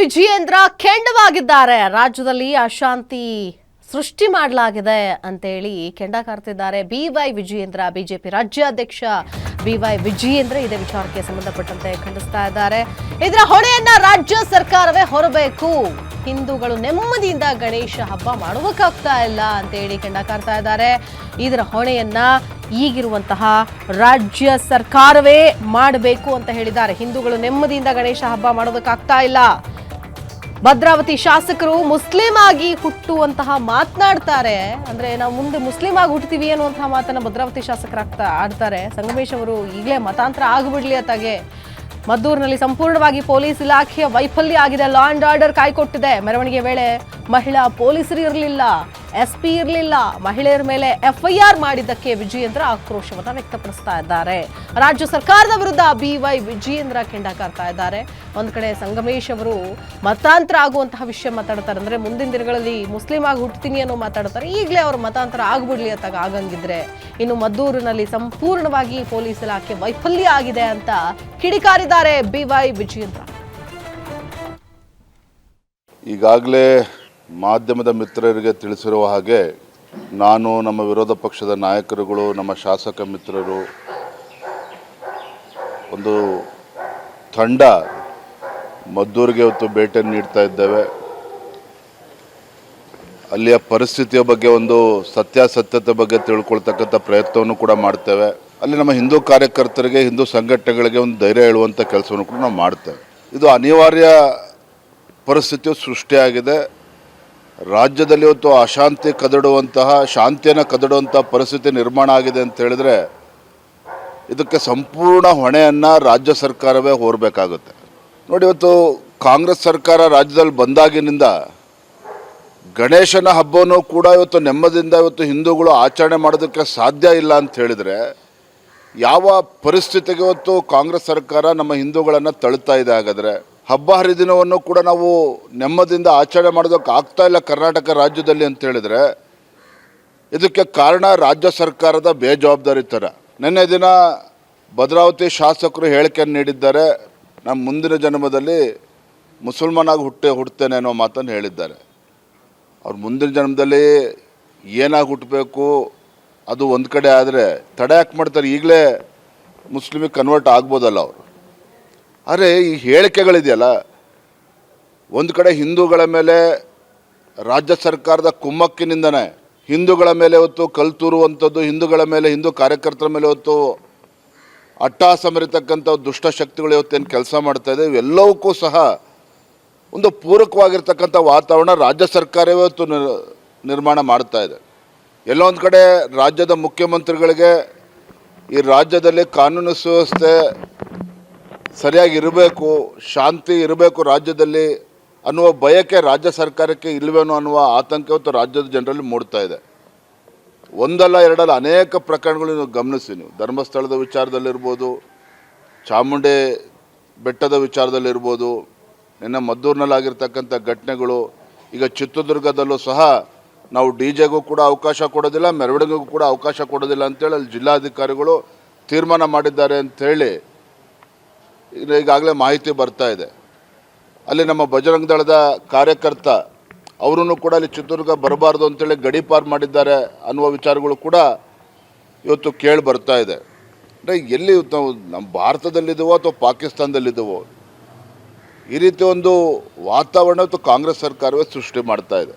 ವಿಜಯೇಂದ್ರ ಕೆಂಡವಾಗಿದ್ದಾರೆ. ರಾಜ್ಯದಲ್ಲಿ ಅಶಾಂತಿ ಸೃಷ್ಟಿ ಮಾಡಲಾಗಿದೆ ಅಂತೇಳಿ ಕೆಂಡ ಕಾರ್ತಿದ್ದಾರೆ. ಬಿ ವೈ ವಿಜಯೇಂದ್ರ, ಬಿಜೆಪಿ ರಾಜ್ಯಾಧ್ಯಕ್ಷ ಬಿ ವೈ ವಿಜಯೇಂದ್ರ ಇದೇ ವಿಚಾರಕ್ಕೆ ಸಂಬಂಧಪಟ್ಟಂತೆ ಖಂಡಿಸ್ತಾ ಇದ್ದಾರೆ. ಇದರ ಹೊಣೆಯನ್ನ ರಾಜ್ಯ ಸರ್ಕಾರವೇ ಹೊರಬೇಕು. ಹಿಂದೂಗಳು ನೆಮ್ಮದಿಯಿಂದ ಗಣೇಶ ಹಬ್ಬ ಮಾಡೋದಕ್ಕಾಗ್ತಾ ಇಲ್ಲ ಅಂತೇಳಿ ಕೆಂಡ ಕಾರ್ತಾ ಇದ್ದಾರೆ. ಇದರ ಹೊಣೆಯನ್ನ ಈಗಿರುವಂತಹ ರಾಜ್ಯ ಸರ್ಕಾರವೇ ಮಾಡಬೇಕು ಅಂತ ಹೇಳಿದ್ದಾರೆ. ಹಿಂದೂಗಳು ನೆಮ್ಮದಿಯಿಂದ ಗಣೇಶ ಹಬ್ಬ ಮಾಡೋದಕ್ಕಾಗ್ತಾ ಇಲ್ಲ. ಭದ್ರಾವತಿ ಶಾಸಕರು ಮುಸ್ಲಿಂ ಆಗಿ ಹುಟ್ಟುವಂತಹ ಮಾತನಾಡ್ತಾರೆ. ಅಂದ್ರೆ ನಾವು ಮುಂದೆ ಮುಸ್ಲಿಂ ಆಗಿ ಹುಟ್ಟುತ್ತೀವಿ ಅನ್ನುವಂತಹ ಮಾತನ್ನ ಭದ್ರಾವತಿ ಶಾಸಕರಾಗ್ತಾ ಆಡ್ತಾರೆ. ಸಂಗಮೇಶ್ ಅವರು ಈಗಲೇ ಮತಾಂತರ ಆಗ್ಬಿಡ್ಲಿ ಅತ್ತಾಗೆ ಮದ್ದೂರಿನಲ್ಲಿ ಸಂಪೂರ್ಣವಾಗಿ ಪೊಲೀಸ್ ಇಲಾಖೆಯ ವೈಫಲ್ಯ ಆಗಿದೆ. ಲಾ ಅಂಡ್ ಆರ್ಡರ್ ಕಾಯ್ಕೊಟ್ಟಿದೆ. ಮೆರವಣಿಗೆ ವೇಳೆ ಮಹಿಳಾ ಪೊಲೀಸರು ಇರಲಿಲ್ಲ ಎಸ್ ಪಿ ಇರಲಿಲ್ಲ, ಮಹಿಳೆಯರ ಮೇಲೆ ಎಫ್ಐಆರ್ ಮಾಡಿದ್ದಕ್ಕೆ ವಿಜಯೇಂದ್ರ ಆಕ್ರೋಶವನ್ನ ವ್ಯಕ್ತಪಡಿಸ್ತಾ ಇದ್ದಾರೆ. ರಾಜ್ಯ ಸರ್ಕಾರದ ವಿರುದ್ಧ ಬಿವೈ ವಿಜಯೇಂದ್ರ ಕೆಂಡ ಕಾರ್ತಾ ಇದ್ದಾರೆ. ಒಂದ್ ಕಡೆ ಸಂಗಮೇಶ್ ಅವರು ಮತಾಂತರ ಆಗುವಂತಹ ವಿಷಯ ಮಾತಾಡ್ತಾರೆ ಅಂದ್ರೆ ಮುಂದಿನ ದಿನಗಳಲ್ಲಿ ಮುಸ್ಲಿಂ ಆಗಿ ಹುಟ್ಟುತ್ತೀನಿ ಅನ್ನೋ ಮಾತಾಡ್ತಾರೆ. ಈಗಲೇ ಅವರು ಮತಾಂತರ ಆಗ್ಬಿಡ್ಲಿ ಅಂತ ಆಗಂಗಿದ್ರೆ ಇನ್ನು ಮದ್ದೂರಿನಲ್ಲಿ ಸಂಪೂರ್ಣವಾಗಿ ಪೊಲೀಸ್ ಇಲಾಖೆ ವೈಫಲ್ಯ ಆಗಿದೆ ಅಂತ ಕಿಡಿಕಾರಿದ್ದಾರೆ ಬಿವೈ ವಿಜಯೇಂದ್ರ. ಈಗಾಗಲೇ ಮಾಧ್ಯಮದ ಮಿತ್ರರಿಗೆ ತಿಳಿಸಿರುವ ಹಾಗೆ ನಾನು ನಮ್ಮ ವಿರೋಧ ಪಕ್ಷದ ನಾಯಕರುಗಳು, ನಮ್ಮ ಶಾಸಕ ಮಿತ್ರರು, ಒಂದು ತಂಡ ಮದ್ದೂರಿಗೆ ಇವತ್ತು ಭೇಟಿಯನ್ನು ನೀಡ್ತಾ ಇದ್ದೇವೆ. ಅಲ್ಲಿಯ ಪರಿಸ್ಥಿತಿಯ ಬಗ್ಗೆ ಒಂದು ಸತ್ಯಾಸತ್ಯತೆ ಬಗ್ಗೆ ತಿಳ್ಕೊಳ್ತಕ್ಕಂಥ ಪ್ರಯತ್ನವನ್ನು ಕೂಡ ಮಾಡ್ತೇವೆ. ಅಲ್ಲಿ ನಮ್ಮ ಹಿಂದೂ ಕಾರ್ಯಕರ್ತರಿಗೆ, ಹಿಂದೂ ಸಂಘಟನೆಗಳಿಗೆ ಒಂದು ಧೈರ್ಯ ಹೇಳುವಂಥ ಕೆಲಸವನ್ನು ಕೂಡ ನಾವು ಮಾಡ್ತೇವೆ. ಇದು ಅನಿವಾರ್ಯ ಪರಿಸ್ಥಿತಿಯು ಸೃಷ್ಟಿಯಾಗಿದೆ. ರಾಜ್ಯದಲ್ಲಿ ಇವತ್ತು ಅಶಾಂತಿ ಕದಡುವಂತಹ, ಶಾಂತಿಯನ್ನು ಕದಡುವಂಥ ಪರಿಸ್ಥಿತಿ ನಿರ್ಮಾಣ ಆಗಿದೆ ಅಂತ ಹೇಳಿದ್ರೆ ಇದಕ್ಕೆ ಸಂಪೂರ್ಣ ಹೊಣೆಯನ್ನು ರಾಜ್ಯ ಸರ್ಕಾರವೇ ಹೊರಬೇಕಾಗುತ್ತೆ. ನೋಡಿ, ಇವತ್ತು ಕಾಂಗ್ರೆಸ್ ಸರ್ಕಾರ ರಾಜ್ಯದಲ್ಲಿ ಬಂದಾಗಿನಿಂದ ಗಣೇಶನ ಹಬ್ಬವನ್ನು ಕೂಡ ಇವತ್ತು ನೆಮ್ಮದಿಯಿಂದ ಇವತ್ತು ಹಿಂದೂಗಳು ಆಚರಣೆ ಮಾಡೋದಕ್ಕೆ ಸಾಧ್ಯ ಇಲ್ಲ ಅಂತ ಹೇಳಿದರೆ ಯಾವ ಪರಿಸ್ಥಿತಿಗೆ ಇವತ್ತು ಕಾಂಗ್ರೆಸ್ ಸರ್ಕಾರ ನಮ್ಮ ಹಿಂದೂಗಳನ್ನು ತಳ್ತಾ ಇದೆ ಹಾಗಾದರೆ ಹಬ್ಬ ಹರಿದಿನವನ್ನು ಕೂಡ ನಾವು ನೆಮ್ಮದಿಯಿಂದ ಆಚರಣೆ ಮಾಡೋದಕ್ಕೆ ಆಗ್ತಾ ಇಲ್ಲ ಕರ್ನಾಟಕ ರಾಜ್ಯದಲ್ಲಿ ಅಂತ ಹೇಳಿದರೆ. ಇದಕ್ಕೆ ಕಾರಣ ರಾಜ್ಯ ಸರ್ಕಾರದ ಬೇಜವಾಬ್ದಾರಿತನ ನಿನ್ನೆ ದಿನ ಭದ್ರಾವತಿ ಶಾಸಕರು ಹೇಳಿಕೆಯನ್ನು ನೀಡಿದ್ದಾರೆ. ನಮ್ಮ ಮುಂದಿನ ಜನ್ಮದಲ್ಲಿ ಮುಸಲ್ಮಾನಾಗಿ ಹುಟ್ಟೆ ಹುಡ್ತೇನೆ ಅನ್ನೋ ಮಾತನ್ನು ಹೇಳಿದ್ದಾರೆ. ಅವ್ರು ಮುಂದಿನ ಜನ್ಮದಲ್ಲಿ ಏನಾಗಿ ಹುಟ್ಟಬೇಕು, ಅದು ಒಂದು ಕಡೆ ಆದರೆ ತಡೆ ಯಾಕೆ ಮಾಡ್ತಾರೆ? ಈಗಲೇ ಮುಸ್ಲಿಮಿಗೆ ಕನ್ವರ್ಟ್ ಆಗ್ಬೋದಲ್ಲ ಅವರು. ಆದರೆ ಈ ಹೇಳಿಕೆಗಳಿದೆಯಲ್ಲ? ಒಂದು ಕಡೆ ಹಿಂದೂಗಳ ಮೇಲೆ, ರಾಜ್ಯ ಸರ್ಕಾರದ ಕುಮ್ಮಕ್ಕಿನಿಂದನೇ ಹಿಂದೂಗಳ ಮೇಲೆ ಹೊತ್ತು ಕಲ್ತೂರುವಂಥದ್ದು ಹಿಂದೂಗಳ ಮೇಲೆ, ಹಿಂದೂ ಕಾರ್ಯಕರ್ತರ ಮೇಲೆ ಹೊತ್ತು ಅಟ್ಟಹಾಸ ಮರಿತಕ್ಕಂಥ ದುಷ್ಟಶಕ್ತಿಗಳು ಇವತ್ತೇನು ಕೆಲಸ ಮಾಡ್ತಾ ಇದೆ, ಇವೆಲ್ಲವಕ್ಕೂ ಸಹ ಒಂದು ಪೂರಕವಾಗಿರ್ತಕ್ಕಂಥ ವಾತಾವರಣ ರಾಜ್ಯ ಸರ್ಕಾರವೇ ಇವತ್ತು ನಿರ್- ನಿರ್ಮಾಣ ಮಾಡ್ತಾ ಇದೆ. ಎಲ್ಲೊಂದು ಕಡೆ ರಾಜ್ಯದ ಮುಖ್ಯಮಂತ್ರಿಗಳಿಗೆ ಈ ರಾಜ್ಯದಲ್ಲಿ ಕಾನೂನು ಸುವ್ಯವಸ್ಥೆ ಸರಿಯಾಗಿ ಇರಬೇಕು, ಶಾಂತಿ ಇರಬೇಕು ರಾಜ್ಯದಲ್ಲಿ ಅನ್ನುವ ಬಯಕೆ ರಾಜ್ಯ ಸರ್ಕಾರಕ್ಕೆ ಇಲ್ಲವೇನೋ ಅನ್ನುವ ಆತಂಕವತ್ತು ರಾಜ್ಯದ ಜನರಲ್ಲಿ ಮೂಡ್ತಾ ಇದೆ. ಒಂದಲ್ಲ ಎರಡಲ್ಲ ಅನೇಕ ಪ್ರಕರಣಗಳು ನೀವು ಗಮನಿಸಿ ನೀವು. ಧರ್ಮಸ್ಥಳದ ವಿಚಾರದಲ್ಲಿರ್ಬೋದು, ಚಾಮುಂಡಿ ಬೆಟ್ಟದ ವಿಚಾರದಲ್ಲಿರ್ಬೋದು, ನಿನ್ನೆ ಮದ್ದೂರಿನಲ್ಲಾಗಿರ್ತಕ್ಕಂಥ ಘಟನೆಗಳು, ಈಗ ಚಿತ್ರದುರ್ಗದಲ್ಲೂ ಸಹ ನಾವು ಡಿ ಜೆಗೂ ಕೂಡ ಅವಕಾಶ ಕೊಡೋದಿಲ್ಲ, ಮೆರವಣಿಗೆಗೂ ಕೂಡ ಅವಕಾಶ ಕೊಡೋದಿಲ್ಲ ಅಂತೇಳಿ ಅಲ್ಲಿ ಜಿಲ್ಲಾಧಿಕಾರಿಗಳು ತೀರ್ಮಾನ ಮಾಡಿದ್ದಾರೆ ಅಂಥೇಳಿ ಈಗಾಗಲೇ ಮಾಹಿತಿ ಬರ್ತಾ ಇದೆ. ಅಲ್ಲಿ ನಮ್ಮ ಬಜರಂಗ ದಳದ ಕಾರ್ಯಕರ್ತ ಅವರೂ ಕೂಡ ಅಲ್ಲಿ ಚಿತ್ರದುರ್ಗ ಬರಬಾರ್ದು ಅಂತೇಳಿ ಗಡಿಪಾರು ಮಾಡಿದ್ದಾರೆ ಅನ್ನುವ ವಿಚಾರಗಳು ಕೂಡ ಇವತ್ತು ಕೇಳಿ ಬರ್ತಾ ಇದೆ. ಅಂದರೆ ಎಲ್ಲಿ ನಾವು ನಮ್ಮ ಭಾರತದಲ್ಲಿದ್ದೀವೋ ಅಥವಾ ಪಾಕಿಸ್ತಾನದಲ್ಲಿದ್ದೀವೋ ಈ ರೀತಿ ಒಂದು ವಾತಾವರಣ ಇವತ್ತು ಕಾಂಗ್ರೆಸ್ ಸರ್ಕಾರವೇ ಸೃಷ್ಟಿ ಮಾಡ್ತಾ ಇದೆ.